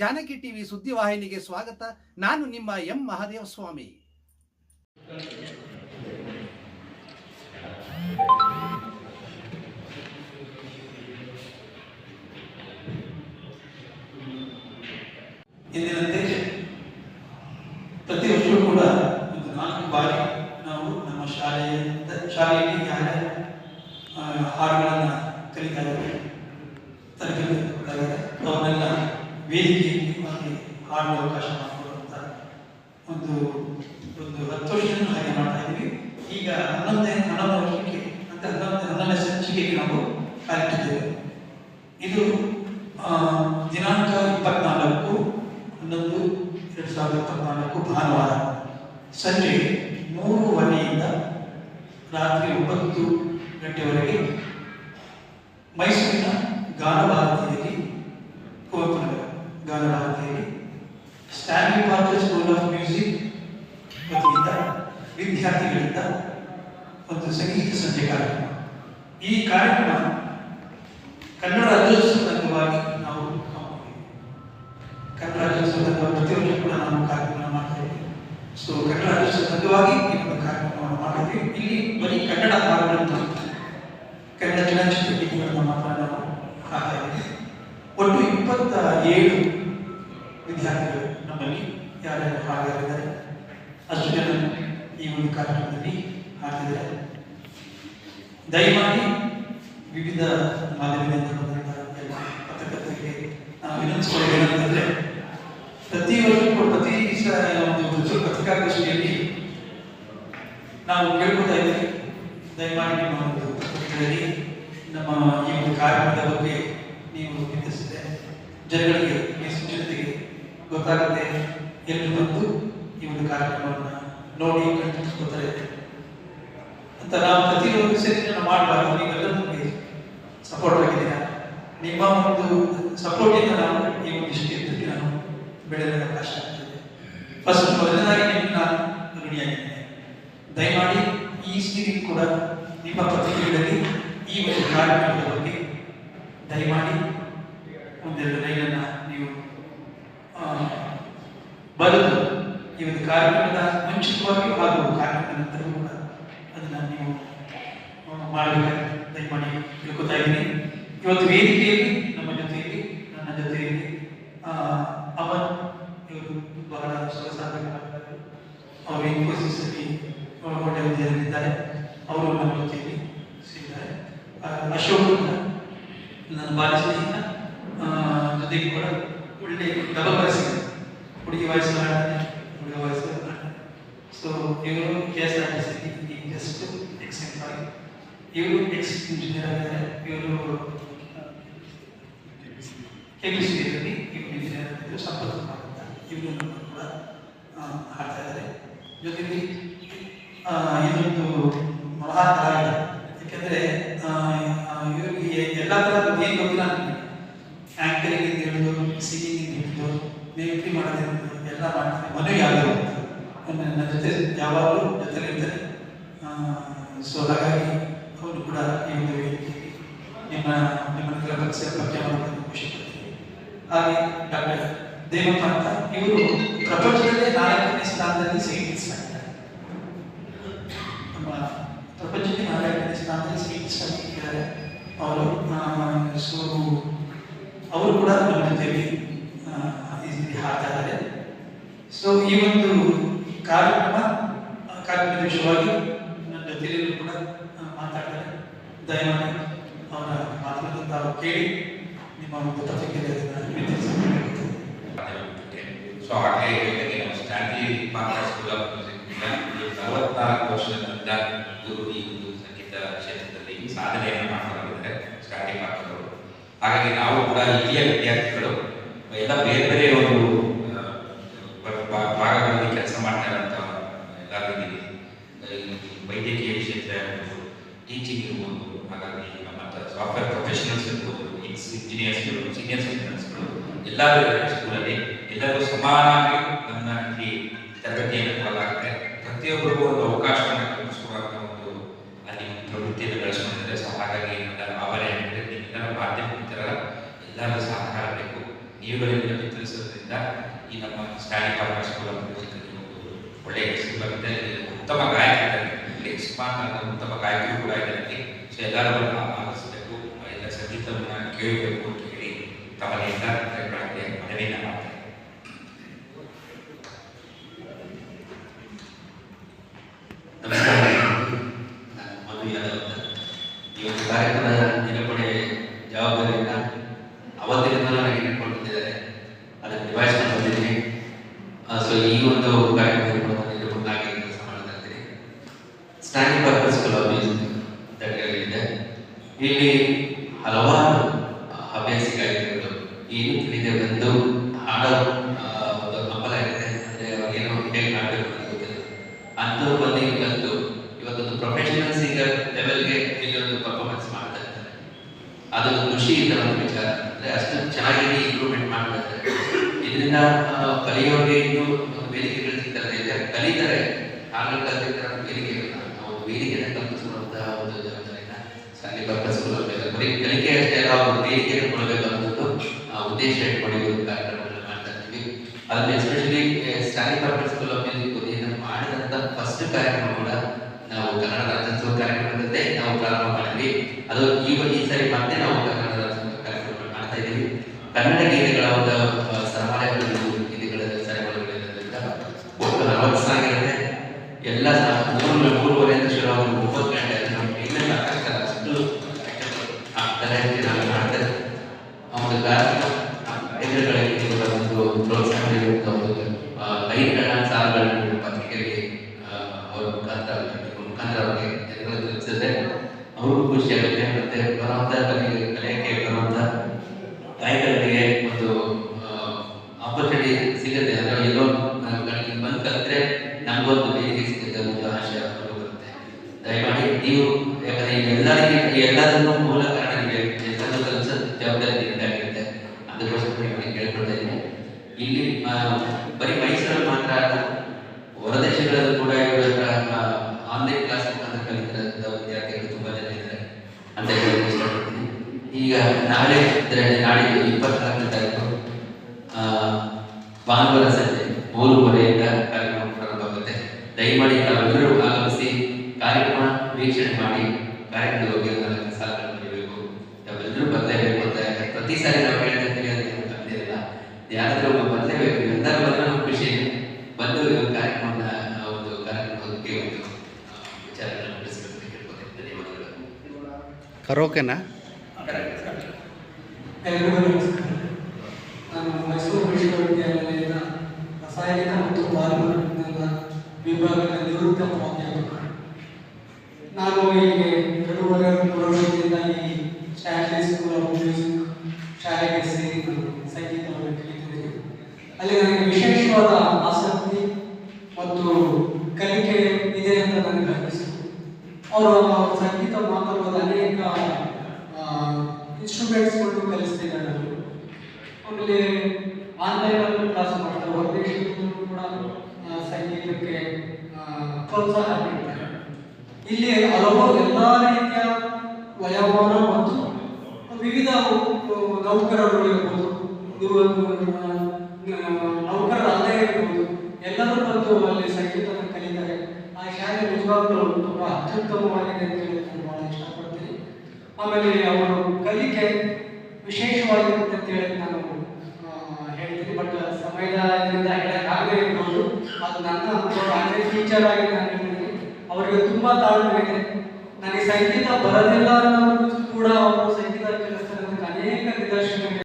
Janaki TV ಸುದ್ದಿವಾಹಿನಿಗೆ ಸ್ವಾಗತ. ನಾನು ನಿಮ್ಮ ಎಂ ಮಹಾದೇವ ಸ್ವಾಮಿ. ಪ್ರತಿ ವರ್ಷವೂ ಕೂಡ ಒಂದು ನಾಲ್ಕು ಬಾರಿ ನಾವು ನಮ್ಮ ಶಾಲೆಯಿಂದ ಶಾಲೆಯಲ್ಲಿ ಯಾರ ಹಾಡುಗಳನ್ನು ಕಲಿತಾ ಇದ್ದಾರೆ. ತರಬೇತಿ ಅವನ್ನೆಲ್ಲ ಹಾಡುವ ಅವಕಾಶ ಮಾಡಿಕೊಡುವಂಥ ಒಂದು ಒಂದು ಹತ್ತು ವರ್ಷದಿಂದ ಹಾಗೆ ಮಾಡ್ತಾ ಇದ್ವಿ ಈಗ ಹನ್ನೊಂದನೇ ಹನ್ನೊಂದು ವರ್ಷಕ್ಕೆ ಅಂತ ಹನ್ನೊಂದು ಹನ್ನೊಂದನೇ ಸಂಚಿಕೆಗೆ ನಾವು ಕಾಲಿಟ್ಟಿದ್ದೇವೆ. ಇದು ದಿನಾಂಕ ಇಪ್ಪತ್ನಾಲ್ಕು, ಹನ್ನೊಂದು, ಎರಡು ಸಾವಿರದ ಇಪ್ಪತ್ನಾಲ್ಕು ಭಾನುವಾರ ಸಂಜೆ ಮೂರುವರೆಯಿಂದ ರಾತ್ರಿ ಒಂಬತ್ತು ಗಂಟೆವರೆಗೆ ಮೈಸೂರಿನ ಗಾನಭಾರತಿಯಲ್ಲಿ ಸಂಗೀತ ಸಂಜೆ ಕಾರ್ಯಕ್ರಮ. ಈ ಕಾರ್ಯಕ್ರಮ ಕನ್ನಡ ರಾಜ್ಯೋತ್ಸವದ ಅಂಗವಾಗಿ ನಾವು. ಕನ್ನಡ ರಾಜ್ಯೋತ್ಸವದ ಅಂಗವಾಗಿ ಪ್ರತಿ ವರ್ಷ ಕೂಡ ನಾವು ಕಾರ್ಯಕ್ರಮ ಮಾಡ್ತಾ ಇದ್ದೀವಿ. ಸೊ ಕನ್ನಡ ರಾಜ್ಯೋತ್ಸವದ ಅಂಗವಾಗಿ ಈ ಒಂದು ಕಾರ್ಯಕ್ರಮವನ್ನು ಮಾಡಿದ್ವಿ ಇಲ್ಲಿ ಬರೀ ಕನ್ನಡ ಹಾಡುಗಳನ್ನು ಕನ್ನಡ ಚಲನಚಿತ್ರ ಗೀತೆಗಳನ್ನು ಮಾತ್ರ ನಾವು ಒಟ್ಟು ಇಪ್ಪತ್ತ ಏಳು ವಿದ್ಯಾರ್ಥಿಗಳು ನಮ್ಮಲ್ಲಿ ಯಾರ್ಯಾರು ಹಾಡಿದ್ದಾರೆ ಅಷ್ಟು ಜನ ಈ ಒಂದು ಕಾರ್ಯಕ್ರಮದಲ್ಲಿ ಹಾಡ್ತಿದ್ದಾರೆ ದಯಮಾಡಿ ವಿವಿಧ ಮಾಧ್ಯಮದಿಂದ ಪತ್ರಕರ್ತರಿಗೆ ನಾವು ವಿನಂತಿಸಿಕೊಳ್ಳೋದೇನಂತಂದ್ರೆ ಪ್ರತಿ ವರ್ಷ ಪ್ರತಿ ಒಂದು ಪತ್ರಿಕಾ- ಪತ್ರಿಕಾಗೋಷ್ಠಿಯಲ್ಲಿ ನಾವು ಇದ್ದೀವಿ ದಯಮಾಡಿ ನಿಮ್ಮ ಒಂದು ಪತ್ರಿಕೆಗಳಲ್ಲಿ ನಮ್ಮ ಈ ಒಂದು ಕಾರ್ಯಕ್ರಮದ ಬಗ್ಗೆ ನೀವು ಚಿಂತಿಸಿದೆ ಜನಗಳಿಗೆ ಜನತೆಗೆ ಗೊತ್ತಾಗುತ್ತೆ. ಎಲ್ಲರೂ ಬಂದು ಈ ಒಂದು ಕಾರ್ಯಕ್ರಮವನ್ನು ನೋಡಿ ಕಣ್ತುಕೊಳ್ತಾರೆ ನಾವು ಪ್ರತಿಯೊಂದು ಸರಿ ನಾನು ಮಾಡಬಾರ್ದು ನೀವೆಲ್ಲ ನಮಗೆ ಸಪೋರ್ಟ್ ಆಗಿದ್ದೀರಾ? ನಿಮ್ಮ ಒಂದು ಸಪೋರ್ಟಿಂದ ನಾವು ಈ ಒಂದು ಇಷ್ಟಕ್ಕೆ ನಾನು ಬೆಳೆಯಲು ಕಷ್ಟ ಆಗ್ತದೆ. ಫಸ್ಟ್ ಮೊದಲನಾಗಿ ನಿಮ್ಗೆ ನಾನು ಋಣಿಯಾಗಿದ್ದೇನೆ ದಯಮಾಡಿ ಈ ಸೀರೆ ಕೂಡ ನಿಮ್ಮ ಪತ್ರಿಕೆಗಳಲ್ಲಿ ಈ ಒಂದು ಕಾರ್ಯಕ್ರಮದ ಬಗ್ಗೆ ದಯಮಾಡಿ ಒಂದೆರಡು ಲೈನನ್ನು ನೀವು ಬರೆದು ಈ ಒಂದು ಕಾರ್ಯಕ್ರಮದ ಮುಂಚಿತವಾಗಿ ಹಾಗೂ ಕಾರ್ಯಕ್ರಮದ ನಂತರವೂ ಕೂಡ ಅದನ್ನು ನೀವು ಆ, ಮಾಡಬೇಕಾಗಿ ದಯಮಾಡಿ ತಿಳ್ಕೊತಾ ಇದ್ದೀನಿ ಇವತ್ತು ವೇದಿಕೆಯಲ್ಲಿ, ನಮ್ಮ ಜೊತೆಯಲ್ಲಿ, ನನ್ನ ಜೊತೆಯಲ್ಲಿ ಅಮನ್ ಇವರು ಬಹಳ ಕಲಾವಿದರು. ಅವರು ಇನ್ಫೋಸಿಸ್ ಅಲ್ಲಿ ಒಳ್ಳೆ ಹುದ್ದೆಯಲ್ಲಿದ್ದಾರೆ ಅವರು ನಮ್ಮ ಜೊತೆಯಲ್ಲಿ ಸಿಗ್ತಾರೆ. ಅಶೋಕ್ ನನ್ನ ಬಾಲ್ಯ ಸ್ನೇಹಿತ ಜೊತೆಗೆ ಕೂಡ ಒಳ್ಳೆ ಡಬಲ್ ವಯಸ್ಸಿದೆ ಹುಡುಗಿ ವಯಸ್ಸು ಮಾಡ್ತಾನೆ ಹುಡುಗ ವಯಸ್ಸು ಮಾಡ್ತಾನೆ ಸೊ ಇವರು K S R T C just accent employee ಇವರು ಎಕ್ಸ್ ಇಂಜಿನಿಯರ್ ಆಗಿದ್ದಾರೆ. ಇವರು ಕೆ ಬಿ ಸಿ ಇವರು ಇಂಜಿನಿಯರ್ ಆಗಿದ್ದರು. ಸಂಪರ್ಕ ಮಾಡುತ್ತ ಇವರು ಕೂಡ ಹಾಡ್ತಾ ಇದ್ದಾರೆ. ಜೊತೆಗೆ ಇದೊಂದು ಮಹಾ ಯಾಕೆಂದರೆ ಇವರಿಗೆ ಎಲ್ಲ ಥರದ ಏನು ಗೊತ್ತಿಲ್ಲ ನನಗೆ. ಆ್ಯಂಕರಿಂಗ್ ಅಂತ ಹೇಳಿದ್ರು ಸಿಂಗಿಂಗ್ ಹಿಡಿದು ಮಿಮಿಕ್ರಿ ಮಾಡೋದು ಎಲ್ಲ ಮಾಡ್ತಾರೆ. ಮದುವೆ ಯಾರು ನನ್ನ ಜೊತೆ ಯಾವಾಗಲೂ ಜೊತೆಲಿ ಇರ್ತಾರೆ. ಸೊ ಹಾಗಾಗಿ ಅವರು ಕೂಡ ಹೇಳಿದ್ದೇವೆ ನಿಮ್ಮ ನಿಮ್ಮ ಪರಿಚಯ ಪರಿಚಯ ಮಾಡೋದಕ್ಕೆ ಖುಷಿ ಹಾಗೆ ಡಾಕ್ಟರ್ ದೇವಪ್ಪ ಅಂತ ಇವರು ಪ್ರಪಂಚದಲ್ಲೇ ನಾಲ್ಕನೇ ಸ್ಥಾನದಲ್ಲಿ ಆಗಿದ್ದಾರೆ ನಮ್ಮ ಪ್ರಪಂಚಕ್ಕೆ ನಾಲ್ಕನೇ ಸ್ಥಾನದಲ್ಲಿ ಆಗಿದ್ದಾರೆ ಅವರು ಸೊ ಅವರು ಕೂಡ ನಮ್ಮ ಇದ್ದಾರೆ. ಸೊ ಈ ಒಂದು ಕಾರ್ಯಕ್ರಮ ಕಾರ್ಯಕ್ರಮದ ವಿಷಯವಾಗಿ ನನ್ನ ಜೊತೆಯಲ್ಲಿ ಕೂಡ ಆ, ಮಾತಾಡ್ತಾರೆ ದಯಮಾಡಿ ಅವರ ಮಾತುಗಳನ್ನು ತಾವು ಕೇಳಿ ನಿಮ್ಮ ಒಂದು ವಿತರಿಸಬೇಕು ಸೊ ಹಾಗೆ ಹೇಳಿದಂಗೆ ನಮ್ಮ Stanley partner school of music ನಲವತ್ನಾಲ್ಕು ವರ್ಷದಿಂದ ಗುರು ಈ ಒಂದು ಸಂಗೀತ ಕ್ಷೇತ್ರದಲ್ಲಿ ಸಾಧನೆಯನ್ನು ಮಾಡ್ತಾರೆ ಸ್ಟ್ಯಾನ್ಲಿ ಪಾರ್ಟ್ನರ್ ಹಾಗಾಗಿ ನಾವು ಕೂಡ ವಿದ್ಯಾರ್ಥಿಗಳು, ಎಲ್ಲ ಬೇರೆ ಬೇರೆ ಒಂದು ಆ, ಬ- ಬ- ಭಾಗಗಳಲ್ಲಿ ಕೆಲಸ ಮಾಡ್ತಾ ಇರೋಂಥ ಎಲ್ಲರೂ ಇದ್ದೀವಿ ಈ ವೈದ್ಯಕೀಯ ಕ್ಷೇತ್ರ ಇರ್ಬೋದು ಟೀಚಿಂಗ್ ಇರ್ಬೋದು ಹಾಗಾಗಿ ಮತ್ತು ಸಾಫ್ಟ್ವೇರ್ ಪ್ರೊಫೆಷನಲ್ಸ್ ಇರ್ಬೋದು ಇಂಜಿನಿಯರ್ಸ್ ಇರ್ಬೋದು ಸೀನಿಯರ್ ಸಿಟಿಸನ್ಸ್ಗಳು ಎಲ್ಲರೂ ಇದ್ದಾರೆ ಸ್ಕೂಲಲ್ಲಿ ಎಲ್ಲರೂ ಸಮಾನವಾಗಿ ನಮ್ಮ ಇಲ್ಲಿ ತರಬೇತಿಯನ್ನು ಕೊಡಲಾಗುತ್ತೆ ಪ್ರತಿಯೊಬ್ಬರಿಗೂ ಒಂದು ಅವಕಾಶವನ್ನು ಕಲ್ಪಿಸುವಂಥ ಒಂದು ಅಲ್ಲಿ ಒಂದು ಪ್ರವೃತ್ತಿಯನ್ನು ಬೆಳೆಸ್ಕೊಂಡಿದ್ದಾರೆ ಸೊ ಹಾಗಾಗಿ ನನ್ನ ಆಭರಣ ಹೇಳಿದ್ರೆ ನಿಮ್ಮೆಲ್ಲರ ಮಾಧ್ಯಮ ಮಿತ್ರರ ಎಲ್ಲರ ಸಹಕಾರ ಬೇಕು ನೀವುಗಳಿಂದ ವಿತರಿಸಿದ ನನ್ನ ಉತ್ತಮ ಗಾಯಕರು ಕೂಡ ಇದ್ದಾರೆ ಸೊ ಎಲ್ಲರೂ ಆಲಿಸಬೇಕು ಎಲ್ಲ ಸಂಗೀತವನ್ನ ಕೇಳಬೇಕು ಅಂತ ಹೇಳಿ ತಮ್ಮ ಎಲ್ಲ ಕಡೆಗಳಿಗೆ ಮನವಿಯನ್ನು ಮಾಡ್ತಾರೆ ಒಂದು ಕಾರ್ಯಕ್ರಮದ ನಿರೂಪಣೆ ಜವಾಬ್ದಾರಿಯನ್ನ ಅವತ್ತಿನಿಂದ ನನಗೆ ಇಟ್ಕೊಂಡಿದ್ದಾರೆ ಅದನ್ನು ನಿಭಾಯಿಸ್ಕೊಂಡು ಬಂದಿದ್ದೀನಿ. ಸೊ ಈ ಒಂದು ಕಾರ್ಯಕ್ರಮದಲ್ಲಿ ಕೂಡ ನಾನು ನಿರೂಪಣೆಯಾಗಿ ಕೆಲಸ ಮಾಡ್ತಾ ಇದ್ದೀನಿ standing purpose school of music ಅಂತ ಹೇಳಿದೆ ಇಲ್ಲಿ ಹಲವಾರು ಗಾಯಕರುಗಳು ಏನು ತಿಳಿದೆ ಒಂದು ಹಾಡೋ ಒಂದು ಹಂಬಲ ಇರುತ್ತೆ ಅಂದ್ರೆ ಅವಾಗೇನೋ ಹೇಗೆ ಮಾಡಬೇಕು ಅಂತ ಗೊತ್ತಿಲ್ಲ. ಅಂಥವ್ರು ಬಂದು ಕಲಿತು ಇವತ್ತೊಂದು ಪ್ರೊಫೆಷನಲ್ ಸಿಂಗರ್ ಲೆವೆಲ್ಗೆ ಒಂದು ಪರ್ಫಾರ್ಮೆನ್ಸ್ ಮಾಡ್ತಾ ಇದ್ದಾರೆ. ಅದೊಂದು ಖುಷಿ ಇದ್ದ ಒಂದು ವಿಚಾರ. ಅಂದ್ರೆ ಅಷ್ಟು ಚೆನ್ನಾಗಿ ಇಂಪ್ರೂವ್ಮೆಂಟ್ ಮಾಡ್ತಾ ಇದ್ದಾರೆ. ಇದರಿಂದ ಕಲಿಯೋರಿಗೆ ಒಂದು ವೇದಿಕೆಗಳು ಸಿಗ್ತಾರೆ. ಇದೆ ಕಲಿತಾರೆ ಹಾಗೆ ಕಲಿತಾರೆ ವೇದಿಕೆ ವೇದಿಕೆಗಳನ್ನ ನಾವು ವೇದಿಕೆನ ಕಲ್ಪಿಸುವಂತಹ ಒಂದು ಜವಾಬ್ದಾರಿನ ಸಂಗೀತ ಪರ್ಪಸ್ ಬರೀ ಕಲಿಕೆ ಅಷ್ಟೇ ಅಲ್ಲ, ಅವರು ವೇದಿಕೆಯನ್ನು ಕೊಡಬೇಕನ್ನೋದು ಉದ್ದೇಶ ಇಟ್ಕೊಂಡು ಒಂದು ಕಾರ್ಯಕ್ರಮಗಳನ್ನ ಮಾಡ್ತಾ ಇದ್ದೀವಿ. ಅದನ್ನ especially Stanley purpose school of music ಮಾಡಿದಂತ ಫಸ್ಟ್ ಕಾರ್ಯಕ್ರಮ ಕೂಡ ನಾವು ಕನ್ನಡ ರಾಜ್ಯೋತ್ಸವ ಕಾರ್ಯಕ್ರಮದಲ್ಲೇ ನಾವು ಪ್ರಾರಂಭ ಮಾಡಿದ್ವಿ. ಅದು ಈಗ ಈ ಸರಿ ಮತ್ತೆ ನಾವು ಕನ್ನಡ ರಾಜ್ಯೋತ್ಸವ ಕಾರ್ಯಕ್ರಮ ಮಾಡ್ತಾ ಇದ್ದೀವಿ. ಕನ್ನಡ ಗೀತೆಗಳ ಒಂದು ಸಮಾಲಯಗಳು ಗೀತೆಗಳ ಸರಮಾಲೆಗಳಿರೋದ್ರಿಂದ ಒಟ್ಟು ನಲವತ್ತು ಸಾಗಿರುತ್ತೆ ಎಲ್ಲ ಮೂರು ಮೂರುವರೆಯಿಂದ ಶುರುವಾಗಿ ಒಂಬತ್ತು ಗಂಟೆ ಆದ್ರೆ ನಮ್ಮ ಕೈಯಲ್ಲಿ ಸಾಕಾಗ್ತಲ್ಲ ಅಷ್ಟು ಆಗ್ತಾರೆ ಅಂತ ನಾವು ಮಾಡ್ತಾರೆ ಆ ಒಂದು ಕಾರ್ಯಕ್ರಮ ರೈತರುಗಳಿಗೆ ಇವರ ಒಂದು ಪ್ರೋತ್ಸಾಹ ನೀಡುವಂತ ಒಂದು ಆ, ಲೈಟ್ಗಳ ಸಾಲುಗಳನ್ನು ಪತ್ರಿಕೆಯಲ್ಲಿ ಆ, ಅವರ ಮುಖಾಂತರ ಮುಖಾಂತರ ಅವರಿಗೆ ಜನಗಳು ಖುಷಿ ಆಗುತ್ತೆ, ಮತ್ತೆ ಬರುವಂತ ಕಲಿಯಕ್ಕೆ ಬರುವಂತ ಗಾಯಕರಿಗೆ ಒಂದು ಆಪರ್ಚುನಿಟಿ ಸಿಗುತ್ತೆ. ಅಂದ್ರೆ ಎಲ್ಲೋ ಬಂದು ಕಲಿತ್ರೆ ನಮಗೊಂದು ಸಿಗುತ್ತೆ, ಒಂದು ಆಶೆ ಬರುತ್ತೆ. ದಯಮಾಡಿ ನೀವು, ಯಾಕಂದ್ರೆ ಎಲ್ಲರಿಗೆ ಎಲ್ಲದನ್ನೂ ಮೂಲ ಕಾರಣ ನಿಮಗೆ ಎಲ್ಲದೂ ಕಲಿಸೋ ಜವಾಬ್ದಾರಿ ಇದಾಗಿರುತ್ತೆ ಅದಕ್ಕೋಸ್ಕರ ಕೇಳ್ಕೊಳ್ತಾ ಇದ್ದೀನಿ. ಇಲ್ಲಿ ಬರೀ ಮೈಸೂರಲ್ಲಿ ಮಾತ್ರ ಅಲ್ಲ ಹೊರದೇಶಗಳಲ್ಲೂ ಕೂಡ ಇವರ ಆನ್ಲೈನ್ ಕ್ಲಾಸ್ ಮುಖಾಂತರ ಕಲಿತಿರೋ ವಿದ್ಯಾರ್ಥಿಗಳು ತುಂಬಾ ಜನ ಇದ್ದಾರೆ ಅಂತ ಹೇಳಕ್ಕೆ ಇಷ್ಟಪಡ್ತೀನಿ ಈಗ ನಾಳೆ ಅಂದ್ರೆ ಅಂತ ತಾರೀಕು ಆ, ಭಾನುವಾರ ಸಂಜೆ ಮೂರುವರೆಯಿಂದ ಕಾರ್ಯಕ್ರಮ ಪ್ರಾರಂಭವಾಗುತ್ತೆ. ದಯಮಾಡಿ ತಾವೆಲ್ಲರೂ ಆಗಮಿಸಿ ಕಾರ್ಯಕ್ರಮ ವೀಕ್ಷಣೆ ಮಾಡಿ ಕಾರ್ಯಕ್ರಮದ ಬಗ್ಗೆ ಸಾಲುಗಳನ್ನು ಬರೀಬೇಕು. ತಾವೆಲ್ಲರೂ ಬರಲೇಬೇಕು ಅಂತ ಪ್ರತಿ ಸಾರಿ ನಾವು ಹೇಳ್ತಾ ಇರ್ತೀವಿ ಅಂತ ಅಂದಿರಲ್ಲ ಯಾರಾದರೂ ಒಬ್ಬ ಬರಲೇಬೇಕು ಎಲ್ಲರೂ ಬಂದ್ರೆ ನಮ್ಗೆ ಖುಷಿ. ಬಂದು ಈ ಒಂದು ಕಾರ್ಯಕ್ರಮಕ್ಕೆ ಒಂದು ವಿಚಾರಗಳನ್ನು ಕೇಳ್ಕೊತೀನಿ ಧನ್ಯವಾದಗಳು. ಕರೋಕೆನಾ ಎಲ್ರಿಗೂ ನಮಸ್ಕಾರ ನಾನು ಮೈಸೂರು ವಿಶ್ವವಿದ್ಯಾಲಯದ ರಾಸಾಯನಿಕ ಮತ್ತು ಪಾರಿಮಾಣಿಕ ವಿಭಾಗದ ನಿವೃತ್ತ ಪ್ರಾಧ್ಯಾಪಕ. ನಾನು ಈಗ ಎರಡೂವರೆ ಮೂರು ವರ್ಷದಿಂದ ಈ ಸ್ಟ್ಯಾನ್ಲಿ ಸ್ಕೂಲ್ ಆಫ್ ಮ್ಯೂಸಿಕ್ ಶಾಲೆಗೆ ಸೇರಿ ನಾನು ಸಂಗೀತವನ್ನು ಕಲಿತಿದ್ದೇನೆ ಅಲ್ಲಿ ನನಗೆ ವಿಶೇಷವಾದ ಆಸಕ್ತಿ ಮತ್ತು ಕಲಿಕೆ ಇದೆ ಅಂತ ನನಗೆ ಅನಿಸಿತು. ಅವರು ಸಂಗೀತ ಮಾತಾಡುವ ಅನೇಕ ಇನ್ಸ್ಟ್ರೂಮೆಂಟ್ಸ್ಗಳು ಕಲಿಸ್ತೀನಿ ನಾನು. ಆಮೇಲೆ ಆನ್ಲೈನಲ್ಲಿ ಕ್ಲಾಸ್ ಮಾಡ್ತಾರೆ. ಹೊರದೇಶದಲ್ಲೂ ಕೂಡ ಸಂಗೀತಕ್ಕೆ ಪ್ರೋತ್ಸಾಹ ನೀಡ್ತಾರೆ. ಇಲ್ಲಿ ಹಲವು ಎಲ್ಲ ರೀತಿಯ ವಯೋಮಾನ ಮತ್ತು ವಿವಿಧ ನೌಕರರು ಇರ್ಬೋದು. ನೌಕರರು ನೌಕರರಲ್ಲೇ ಇರ್ಬೋದು. ಎಲ್ಲರೂ ಬಂದು ಅಲ್ಲಿ ಸಂಗೀತವನ್ನು ಕಲಿತಾರೆ. ಆ ಶಾಲೆ ನಿಜವಾಗ್ಲೂ ತುಂಬಾ ಅತ್ಯುತ್ತಮವಾಗಿದೆ ಅಂತ ಹೇಳಿ ನಾನು ಬಹಳ ಇಷ್ಟಪಡ್ತೀನಿ ಆಮೇಲೆ ಅವರು ಕಲಿಕೆ ವಿಶೇಷವಾಗಿರುತ್ತೆ ಅಂತ ಹೇಳಿ ನಾನು ಹೇಳ್ತೀನಿ. ಬಟ್ ಸಮಯದಿಂದ ಹೇಳಕ್ಕಾಗದೇ ಇರ್ಬೋದು. ಅದು ನನ್ನ ಆದ್ರೆ ಟೀಚರ್ ಆಗಿ ನಾನು ಹೇಳ್ತೀನಿ. ಅವರಿಗೆ ತುಂಬ ತಾಳ್ಮೆ ಇದೆ. ನನಗೆ ಸಂಗೀತ ಬರೋದಿಲ್ಲ ಅನ್ನೋದು ಕೂಡ ಅವರು ಸಂಗೀತ ಕಲಿಸ್ತಾರೆ ಅನೇಕ ನಿದರ್ಶನಗಳಿವೆ.